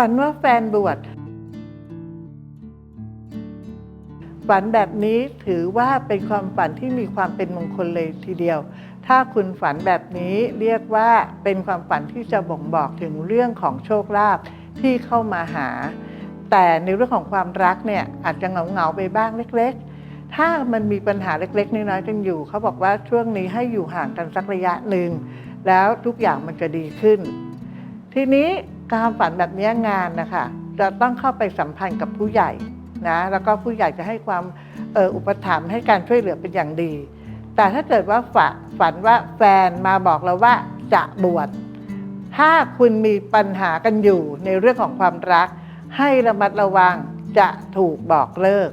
ฝันว่าแฟนบวชฝันแบบนี้ถือว่าเป็นความฝันที่มีความเป็นมงคลเลยทีเดียว ถ้าคุณฝันแบบนี้เรียกว่าเป็นความฝันที่จะบ่งบอกถึงเรื่องของโชคลาภที่เข้ามาหา แต่ในเรื่องของความรักเนี่ยอาจจะเหงาเงาๆไปบ้างเล็ก ๆ ถ้ามันมีปัญหาเล็กๆน้อยๆกันอยู่ เขาบอกว่าช่วงนี้ให้อยู่ห่างกันสักระยะหนึ่งแล้วทุกอย่างมันจะดีขึ้น ทีนี้ การฝันแบบนี้งานนะคะจะต้องเข้าไปสัมพันธ์กับผู้ใหญ่นะแล้วก็ผู้ใหญ่จะให้ความอออุปถัมภ์ให้การช่วยเหลือเป็นอย่างดี แต่ถ้าเกิดว่าฝฝันว่าแฟนมาบอกเราว่าจะบวชถ้าคุณมีปัญหากันอยู่ในเรื่องของความรัก ให้ระมัดระวังจะถูกบอกเลิก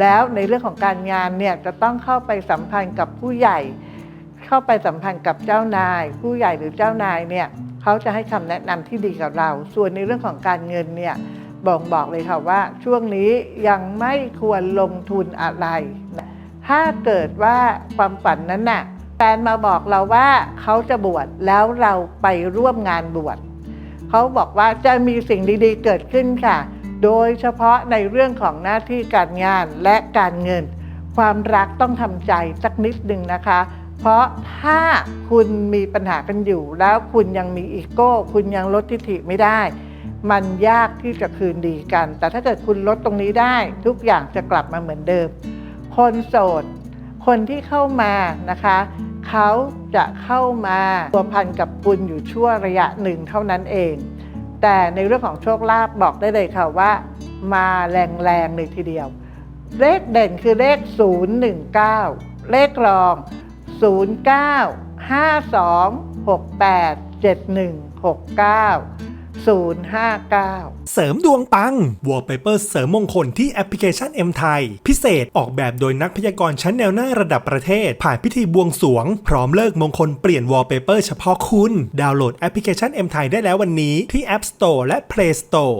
แล้วในเรื่องของการงานเนี่ยจะต้องเข้าไปสัมพันธ์กับผู้ใหญ่ เข้าไปสัมพันธ์กับเจ้านาย ผู้ใหญ่หรือเจ้านายเนี่ย เขาจะให้คำแนะนำที่ดีกับเรา ส่วนในเรื่องของการเงินเนี่ยบ่งบอกเลยค่ะว่าช่วงนี้ยังไม่ควรลงทุนอะไร ถ้าเกิดว่าความฝันนั้นน่ะแฟนมาบอกเราว่าเขาจะบวชแล้วเราไปร่วมงานบวชเขาบอกว่าจะมีสิ่งดีๆเกิดขึ้นค่ะ โดยเฉพาะในเรื่องของหน้าที่การงานและการเงิน ความรักต้องทำใจสักนิดหนึ่งนะคะ เพราะถ้าคุณมีปัญหากันอยู่ แล้วคุณยังมีอีโก้ คุณยังลดทิฐิไม่ได้ มันยากที่จะคืนดีกัน แต่ถ้าเกิดคุณลดตรงนี้ได้ ทุกอย่างจะกลับมาเหมือนเดิม คนโสด คนที่เข้ามานะคะ เขาจะเข้ามาพัวพันกับคุณอยู่ชั่วระยะหนึ่งเท่านั้นเอง แต่ในเรื่องของโชคลาภบอกได้เลยค่ะว่า มาแรงๆเลยทีเดียว เลขเด่นคือเลข 019 เลขรอง 09 52 68 7169 059เสริมดวงปัง Wallpaper เสริมมงคลที่แอปพลิเคชัน M ไทยพิเศษออกแบบโดยนักพยากรณ์ชั้นแนวหน้าระดับประเทศ ผ่านพิธีบวงสวง พร้อมเลิกมงคลเปลี่ยน Wallpaper เฉพาะคุณ ดาวน์โหลดแอปพลิเคชัน M ไทยได้แล้ววันนี้ที่ App Store และ Play Store